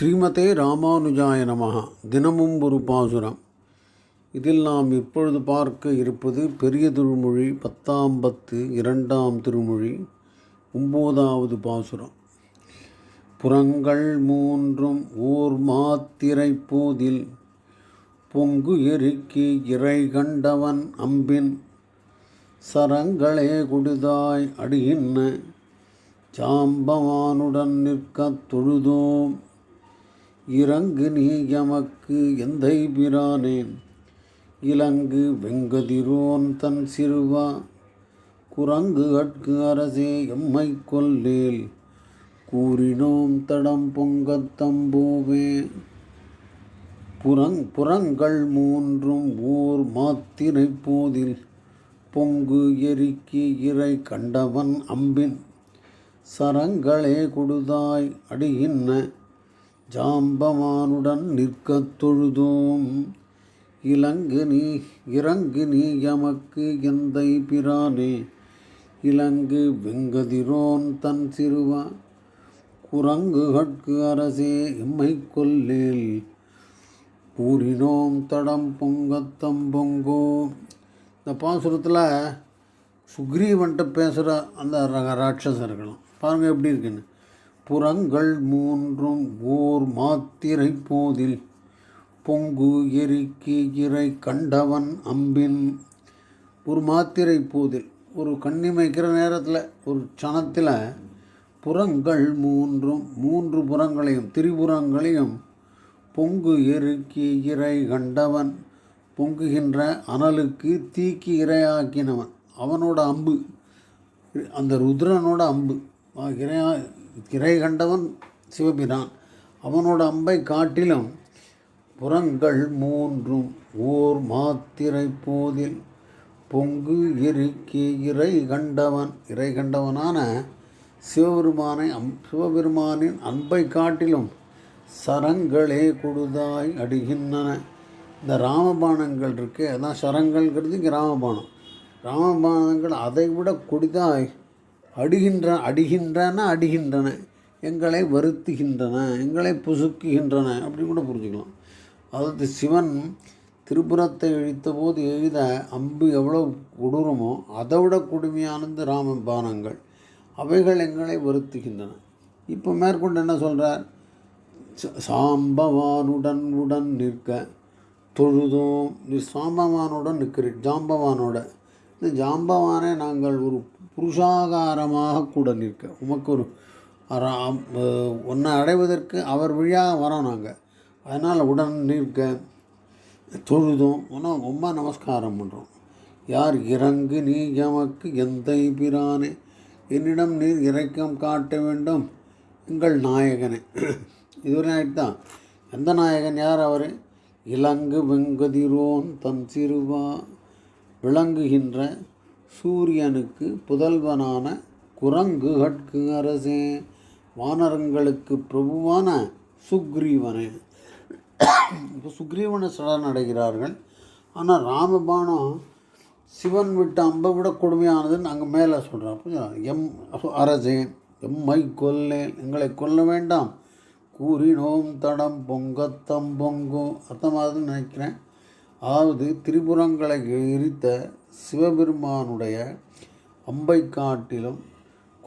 ஸ்ரீமதே ராமானுஜாய நமகா தினமும் ஒரு பாசுரம். இதில் நாம் இப்பொழுது பார்க்க இருப்பது பெரிய திருமொழி பத்தாம் பத்து இரண்டாம் திருமொழி ஒம்போதாவது பாசுரம். புறங்கள் மூன்றும் ஓர் மாத்திரை போதில். பொங்கு எருக்கி இறை கண்டவன் அம்பின். சரங்களே குடுதாய் அடியின்ன. சாம்பவானுடன் நிற்கத் தொழுதோம். இறங்கு நீ எமக்கு எந்தை பிரானேன் இலங்கு வெங்கதிரோன் தன் சிறுவா குரங்கு அட்கு அரசே எம்மை கொல்லேல் கூறினோம் தடம் பொங்கத்தம்போவே புறங் புறங்கள் மூன்றும் ஊர் மாத்தினை போதில். பொங்கு எரிக்கி இறை கண்டவன் அம்பின். சரங்களே கொடுதாய் அடியின்ன ஜாம்பவானுடன் நிற்கத் தொழுதோம். இலங்கு நீ இறங்கு நீ எமக்கு எந்தை பிரானே? இலங்கு வெங்கதிரோன் தன் சிறுவா குரங்குகட்கு அரசே எம்மை கொல்லேல் கூறினோம் தடம் பொங்கத்தம் பொங்கோ இந்த பாசுரத்தில் சுக்ரீவன்ட்ட பேசுகிற அந்த ராட்சசர்களும் பாருங்கள் எப்படி இருக்குன்னு. புறங்கள் மூன்றும் ஓர் மாத்திரை போதில். பொங்கு எரிக்கு இறை கண்டவன் அம்பின். ஒரு மாத்திரை போதில். ஒரு கண்ணிமைக்கிற நேரத்தில் ஒரு சணத்தில் புறங்கள் மூன்றும் மூன்று புறங்களையும் திரிபுறங்களையும் பொங்கு எருக்கி இறை கண்டவன் பொங்குகின்ற அனலுக்கு தீக்கி இரையாக்கினவன். அவனோட அம்பு அந்த ருத்ரனோட அம்பு. கிரையா கிரை இறை கண்டவன் சிவபிரான். அவனோட அம்பை காட்டிலும் புறங்கள் மூன்றும் ஓர் மாத்திரை போதில். பொங்கு எருக்கி இறை கண்டவன். இறை கண்டவனான சிவபெருமானை அம் சிவபெருமானின் அன்பை காட்டிலும் சரங்களே கொடுதாய் அடிகின்றன. இந்த ராமபானங்கள் இருக்கு அதான் சரங்கள்ங்கிறது இங்கே ராமபானம். ராமபானங்கள் அதை விட கொடிதாய் அடுகின்ற அடிகின்றன அடிகின்றன. எங்களை வருத்துகின்றன எங்களை புசுக்குகின்றன அப்படி கூட புரிஞ்சுக்கலாம். அதாவது சிவன் திருப்புறத்தை இழித்தபோது எழுத அம்பு எவ்வளோ கொடூரமோ அதை விட கொடுமையானது ராமபானங்கள் அவைகள் எங்களை வருத்துகின்றன. இப்போ மேற்கொண்டு என்ன சொல்கிறார் ச- சாம்பவானுடன் உடன் நிற்க தொழுதோம் நீ சாம்பவானுடன் நிற்கிறீர் ஜாம்பவானோட. இந்த ஜாம்பவானை நாங்கள் ஒரு புருஷாகாரமாக கூட நிற்க உமக்கு ஒரு ஒன்றை அடைவதற்கு அவர் வழியாக வரோம் நாங்கள் அதனால் உடன் நிற்க தொழுதும். ஆனால் ரொம்ப நமஸ்காரம் பண்ணுறோம் யார் இறங்கு நீ எமக்கு எந்தை பிரானே? என்னிடம் நீர் இறக்கம் காட்ட வேண்டும். எங்கள் நாயகனே. இதுவரை ஆயிட்டுதான் எந்த நாயகன்? யார் அவர்? இலங்கு வெங்கதிரோன் தன் சிறுவா விளங்குகின்ற சூரியனுக்கு புதல்வனான குரங்கு கட்கு அரசே வானரங்களுக்கு பிரபுவான சுக்ரீவனே. இப்போ சுக்ரீவனை சரணடைகிறார்கள் ஆனால் ராமபானம் சிவன் விட்டு அம்பை விட கொடுமையானதுன்னு அங்கே மேலே சொல்கிறார் எம் அரசே எம்மை கொல்லேன் எங்களை கொல்ல வேண்டாம். கூறினோம் தடம் பொங்கத்தம் பொங்கும். அர்த்தமாகுதுன்னு நினைக்கிறேன். அதாவது திரிபுரங்களை எரித்த சிவபெருமானுடைய அம்பை காட்டிலும்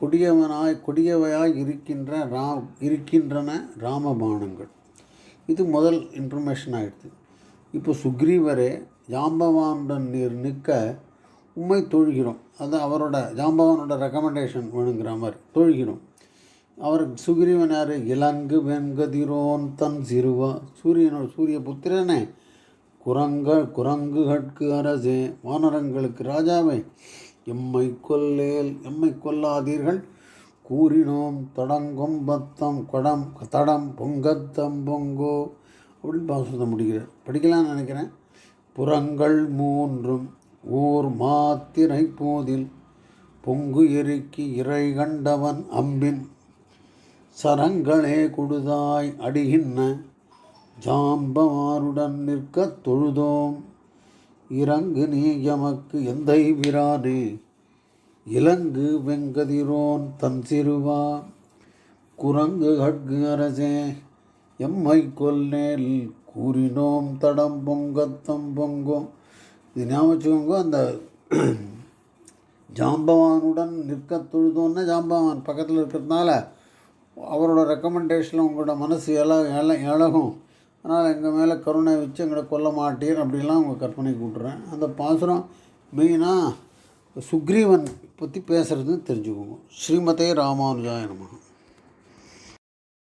கொடியவனாய் கொடியவையாய் இருக்கின்ற ரா இருக்கின்றன ராமபாணங்கள் இது முதல் இன்ஃபர்மேஷன் ஆகிடுது இப்போ சுக்ரீவரே ஜாம்பவானுடன் நீர் நிற்க உம்மை தொழுகிறோம். அது அவரோட ஜாம்பவானோட ரெக்கமெண்டேஷன் வேணுங்கிற மாதிரி தொழுகிறோம். அவர் சுக்ரீவன் யார்? இலங்கு வெண்கதிரோன் தன் சிறுவா. சூரியனோட சூரிய புத்திரனே குரங்க குரங்குகட்கு அரசே வானரங்களுக்கு ராஜாவே எம்மை கொல்லேல் எம்மை கொல்லாதீர்கள். கூறினோம் தொடங்கும் பத்தம் கொடம் தடம் பொங்கத்தம் பொங்கோ அப்படின்னு பாசுதம் முடிக்கிறார். படிக்கலாம்னு நினைக்கிறேன். புறங்கள் மூன்றும் ஓர் மாத்திரை போதில் பொங்கு எருக்கி இறை கண்டவன் அம்பின் சரங்களே கொடுதாய் அடிகின்ன ஜாம்பவாருடன் நிற்கத் தொழுதோம். இறங்கு நீ எமக்கு எந்தை விரானே இலங்கு வெங்கதிரோன் தன் சிறுவா. குரங்கு கட்கு அரசே எம்மை கொல்நேல் கூறினோம். தடம் பொங்கத்தம் பொங்கும். இது ஞாபகம் அந்த ஜாம்பவானுடன் நிற்க தொழுதோன்னா ஜாம்பவான் பக்கத்தில் இருக்கிறதுனால அவரோட ரெக்கமெண்டேஷனில் உங்களோட மனசு எல எல இழகும் அதனால் எங்கள் மேலே கருணை வச்சு எங்களை கொல்ல மாட்டீர் அப்படிலாம் உங்கள் கற்பனைக்கு விட்றேன் அந்த பாசுரம் மெயினாக சுக்ரீவன் பற்றி பேசுகிறதுன்னு தெரிஞ்சுக்கோங்க. ஸ்ரீமதே ராமானுஜாய நமः